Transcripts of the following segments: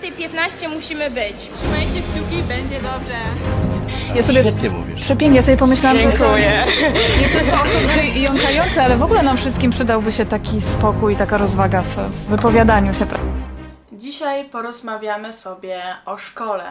17.15 musimy być. Trzymajcie kciuki, będzie dobrze. Ja sobie Świetnie mówisz. przepięknie, ja sobie pomyślałam, że to Dziękuję. nie tylko osoby jąkające, ale w ogóle nam wszystkim przydałby się taki spokój, taka rozwaga w, w wypowiadaniu się. Dzisiaj porozmawiamy sobie o szkole.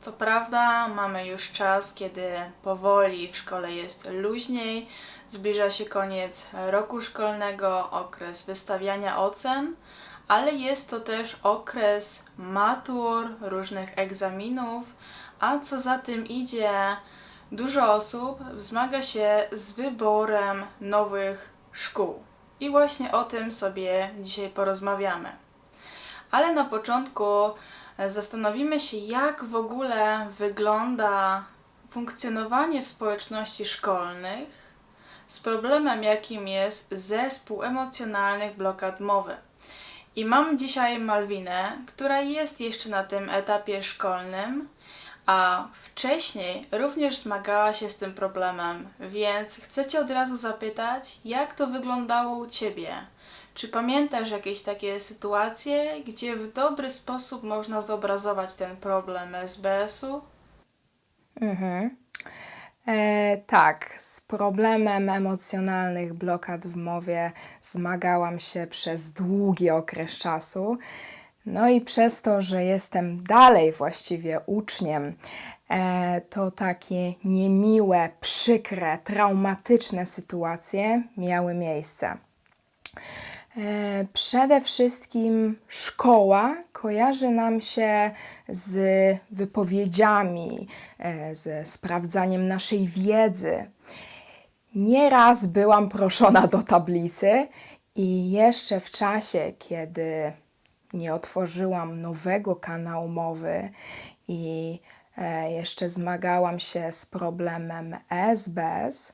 Co prawda, mamy już czas, kiedy powoli w szkole jest luźniej, zbliża się koniec roku szkolnego, okres wystawiania ocen, ale jest to też okres matur, różnych egzaminów, a co za tym idzie, dużo osób wzmaga się z wyborem nowych szkół. I właśnie o tym sobie dzisiaj porozmawiamy. Ale na początku e, zastanowimy się, jak w ogóle wygląda funkcjonowanie w społeczności szkolnych z problemem, jakim jest zespół emocjonalnych blokad mowy. I mam dzisiaj Malwinę, która jest jeszcze na tym etapie szkolnym, a wcześniej również zmagała się z tym problemem, więc chcę Cię od razu zapytać, jak to wyglądało u Ciebie? Czy pamiętasz jakieś takie sytuacje, gdzie w dobry sposób można zobrazować ten problem SBS-u? Mhm. E, tak, z problemem emocjonalnych blokad w mowie zmagałam się przez długi okres czasu. No i przez to, że jestem dalej właściwie uczniem, e, to takie niemiłe, przykre, traumatyczne sytuacje miały miejsce. E, Przede wszystkim szkoła kojarzy nam się z wypowiedziami, e, ze sprawdzaniem naszej wiedzy. Nieraz byłam proszona do tablicy i jeszcze w czasie, kiedy nie otworzyłam nowego kanału mowy i e, jeszcze zmagałam się z problemem SBS,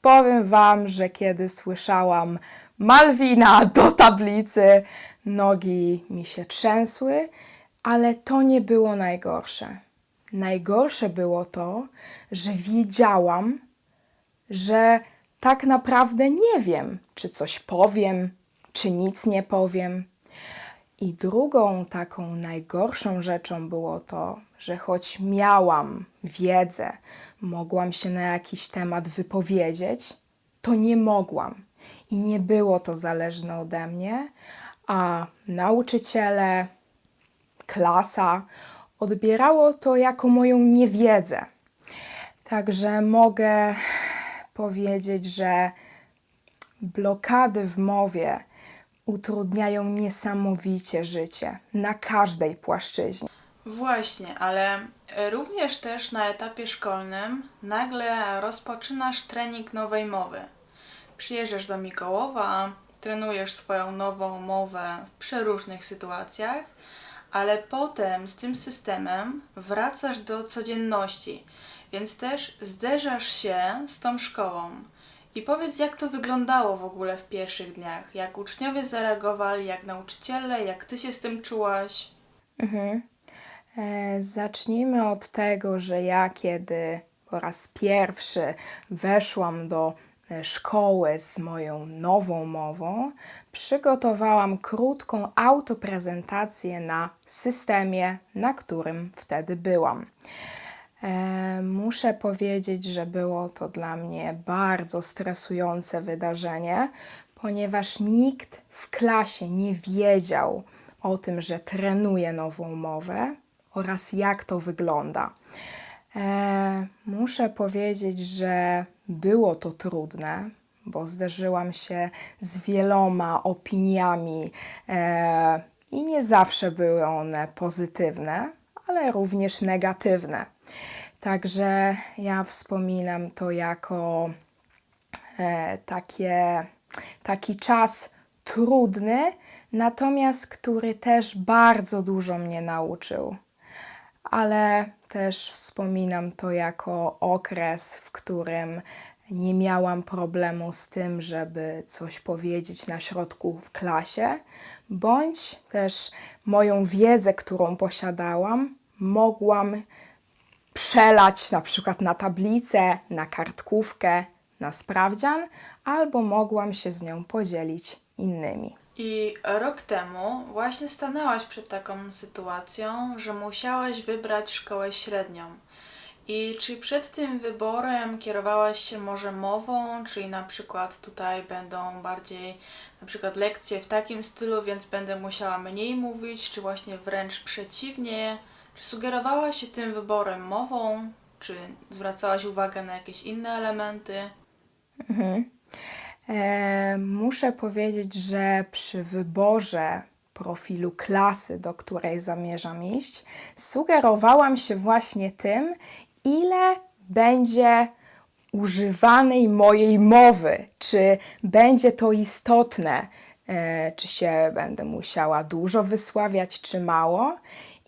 powiem Wam, że kiedy słyszałam Malwina do tablicy, nogi mi się trzęsły, ale to nie było najgorsze. Najgorsze było to, że wiedziałam, że tak naprawdę nie wiem, czy coś powiem, czy nic nie powiem. I drugą taką najgorszą rzeczą było to, że choć miałam wiedzę, mogłam się na jakiś temat wypowiedzieć, to nie mogłam. I nie było to zależne ode mnie, a nauczyciele, klasa odbierało to jako moją niewiedzę. Także mogę powiedzieć, że blokady w mowie utrudniają niesamowicie życie na każdej płaszczyźnie. Właśnie, ale również też na etapie szkolnym nagle rozpoczynasz trening nowej mowy. Przyjeżdżasz do Mikołowa, trenujesz swoją nową mowę w przeróżnych sytuacjach, ale potem z tym systemem wracasz do codzienności, więc też zderzasz się z tą szkołą. I powiedz, jak to wyglądało w ogóle w pierwszych dniach? Jak uczniowie zareagowali, jak nauczyciele, jak ty się z tym czułaś? Mhm. E, zacznijmy od tego, że ja kiedy po raz pierwszy weszłam do e, szkoły z moją nową mową, przygotowałam krótką autoprezentację na systemie, na którym wtedy byłam. E, Muszę powiedzieć, że było to dla mnie bardzo stresujące wydarzenie, ponieważ nikt w klasie nie wiedział o tym, że trenuję nową mowę oraz jak to wygląda. E, muszę powiedzieć, że było to trudne, bo zderzyłam się z wieloma opiniami e, i nie zawsze były one pozytywne, ale również negatywne. Także ja wspominam to jako e, takie, taki czas trudny, natomiast który też bardzo dużo mnie nauczył. Ale też wspominam to jako okres, w którym nie miałam problemu z tym, żeby coś powiedzieć na środku w klasie, bądź też moją wiedzę, którą posiadałam, mogłam przelać na przykład na tablicę, na kartkówkę, na sprawdzian, albo mogłam się z nią podzielić innymi. I rok temu właśnie stanęłaś przed taką sytuacją, że musiałaś wybrać szkołę średnią. I czy przed tym wyborem kierowałaś się może mową, czyli na przykład tutaj będą bardziej na przykład lekcje w takim stylu, więc będę musiała mniej mówić, czy właśnie wręcz przeciwnie? Czy sugerowałaś się tym wyborem mową, czy zwracałaś uwagę na jakieś inne elementy? E, muszę powiedzieć, że przy wyborze profilu klasy, do której zamierzam iść, sugerowałam się właśnie tym, ile będzie używanej mojej mowy, czy będzie to istotne, e, czy się będę musiała dużo wysławiać, czy mało.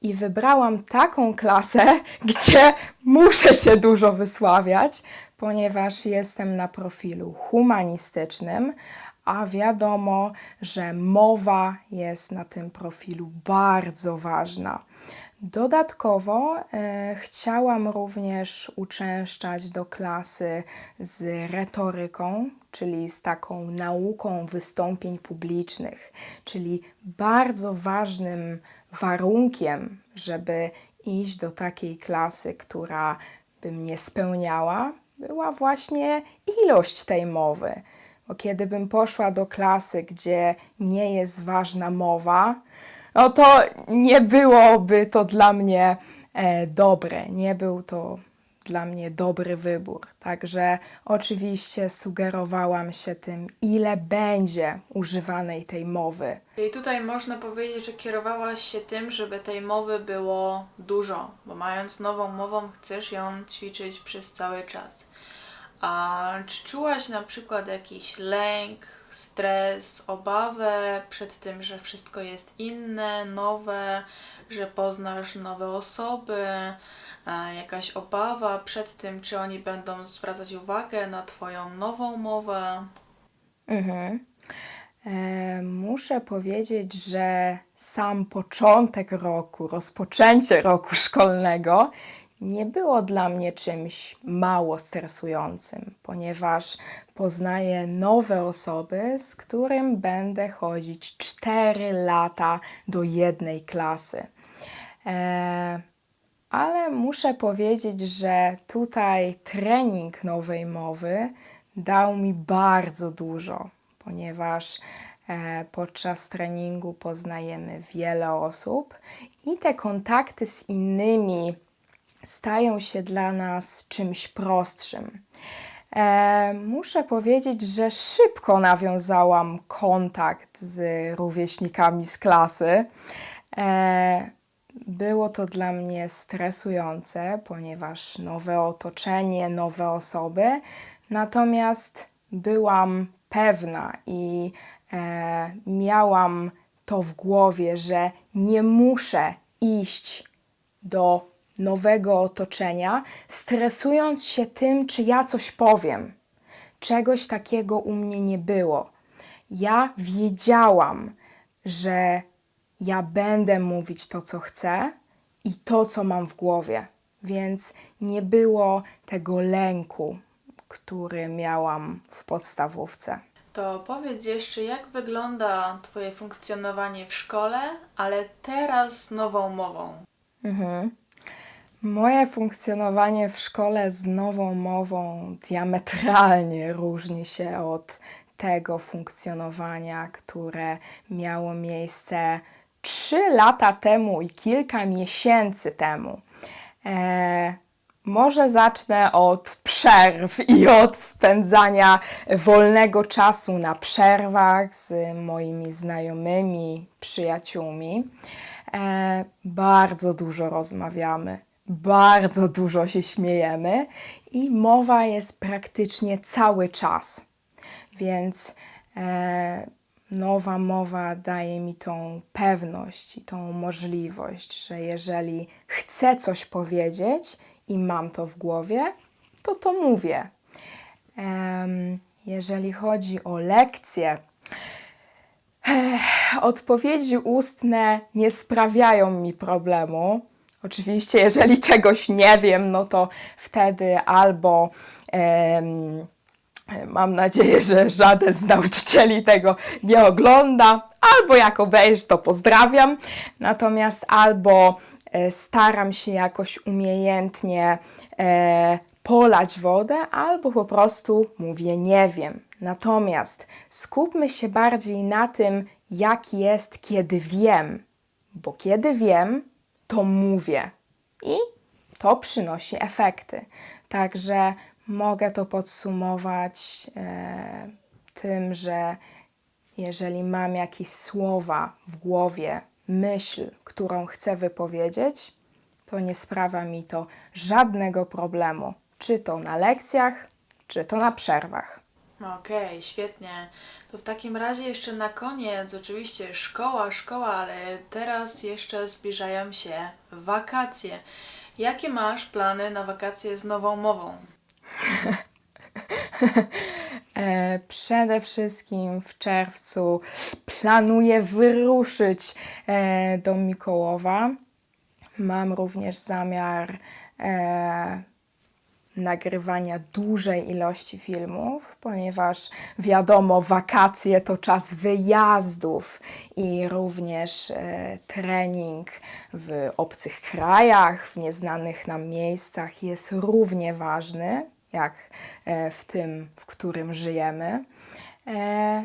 I wybrałam taką klasę, gdzie muszę się dużo wysławiać, ponieważ jestem na profilu humanistycznym, a wiadomo, że mowa jest na tym profilu bardzo ważna. Dodatkowo e, chciałam również uczęszczać do klasy z retoryką, czyli z taką nauką wystąpień publicznych, czyli bardzo ważnym warunkiem, żeby iść do takiej klasy, która by mnie spełniała, była właśnie ilość tej mowy. Bo kiedy bym poszła do klasy, gdzie nie jest ważna mowa, no to nie byłoby to dla mnie e, dobre. Nie był to dla mnie dobry wybór. Także oczywiście sugerowałam się tym, ile będzie używanej tej mowy. I tutaj można powiedzieć, że kierowałaś się tym, żeby tej mowy było dużo, bo mając nową mową chcesz ją ćwiczyć przez cały czas. A czy czułaś na przykład jakiś lęk, stres, obawę przed tym, że wszystko jest inne, nowe, że poznasz nowe osoby, jakaś obawa przed tym, czy oni będą zwracać uwagę na Twoją nową mowę? Mhm. E, muszę powiedzieć, że sam początek roku, rozpoczęcie roku szkolnego nie było dla mnie czymś mało stresującym, ponieważ poznaję nowe osoby, z którym będę chodzić 4 lata do jednej klasy. E, ale muszę powiedzieć, że tutaj trening nowej mowy dał mi bardzo dużo, ponieważ e, podczas treningu poznajemy wiele osób i te kontakty z innymi stają się dla nas czymś prostszym. E, muszę powiedzieć, że szybko nawiązałam kontakt z rówieśnikami z klasy. Było to dla mnie stresujące, ponieważ nowe otoczenie, nowe osoby, natomiast byłam pewna i e, miałam to w głowie, że nie muszę iść do nowego otoczenia, stresując się tym, czy ja coś powiem. Czegoś takiego u mnie nie było. Ja wiedziałam, że ja będę mówić to, co chcę i to, co mam w głowie, więc nie było tego lęku, który miałam w podstawówce. To powiedz jeszcze, jak wygląda Twoje funkcjonowanie w szkole, ale teraz z nową mową? Moje funkcjonowanie w szkole z nową mową diametralnie różni się od tego funkcjonowania, które miało miejsce trzy lata temu i kilka miesięcy temu. E, może zacznę od przerw i od spędzania wolnego czasu na przerwach z moimi znajomymi, przyjaciółmi. E, bardzo dużo rozmawiamy, bardzo dużo się śmiejemy i mowa jest praktycznie cały czas. Więc e, nowa mowa daje mi tą pewność i tą możliwość, że jeżeli chcę coś powiedzieć i mam to w głowie, to to mówię. Jeżeli chodzi o lekcje, odpowiedzi ustne nie sprawiają mi problemu. Oczywiście, jeżeli czegoś nie wiem, no to wtedy albo em, Mam nadzieję, że żaden z nauczycieli tego nie ogląda, albo jak obejrzy, to pozdrawiam. Natomiast albo e, staram się jakoś umiejętnie e, polać wodę, albo po prostu mówię nie wiem. Natomiast skupmy się bardziej na tym, jak jest, kiedy wiem, bo kiedy wiem, to mówię i to przynosi efekty. Także mogę to podsumować e, tym, że jeżeli mam jakieś słowa w głowie, myśl, którą chcę wypowiedzieć, to nie sprawia mi to żadnego problemu, czy to na lekcjach, czy to na przerwach. Okej, świetnie. To w takim razie jeszcze na koniec, oczywiście szkoła, szkoła, ale teraz jeszcze zbliżają się wakacje. Jakie masz plany na wakacje z nową mową? E, przede wszystkim w czerwcu planuję wyruszyć e, do Mikołowa. Mam również zamiar e, nagrywania dużej ilości filmów, ponieważ wiadomo, wakacje to czas wyjazdów i również trening w obcych krajach, w nieznanych nam miejscach jest równie ważny, jak e, w tym, w którym żyjemy. E,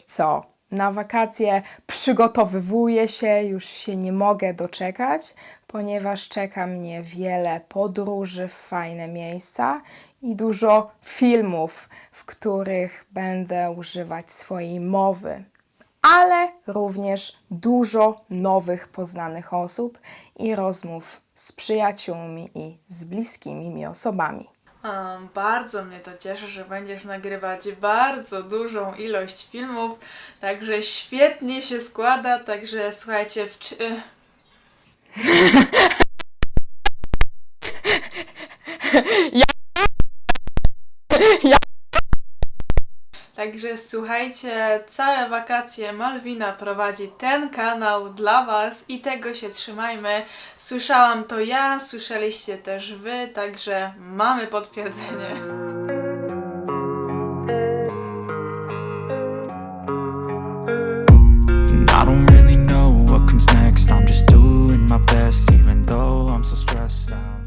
i co? Na wakacje przygotowywuję się, już się nie mogę doczekać, ponieważ czeka mnie wiele podróży w fajne miejsca i dużo filmów, w których będę używać swojej mowy, ale również dużo nowych poznanych osób i rozmów z przyjaciółmi i z bliskimi mi osobami. Um, bardzo mnie to cieszy, że będziesz nagrywać bardzo dużą ilość filmów, także świetnie się składa, także słuchajcie, w, czy- Także słuchajcie, całe wakacje Malwina prowadzi ten kanał dla Was i tego się trzymajmy. Słyszałam to ja, słyszeliście też Wy, także mamy potwierdzenie. I don't really know what comes next. I'm just doing my best, even though I'm so stressed out.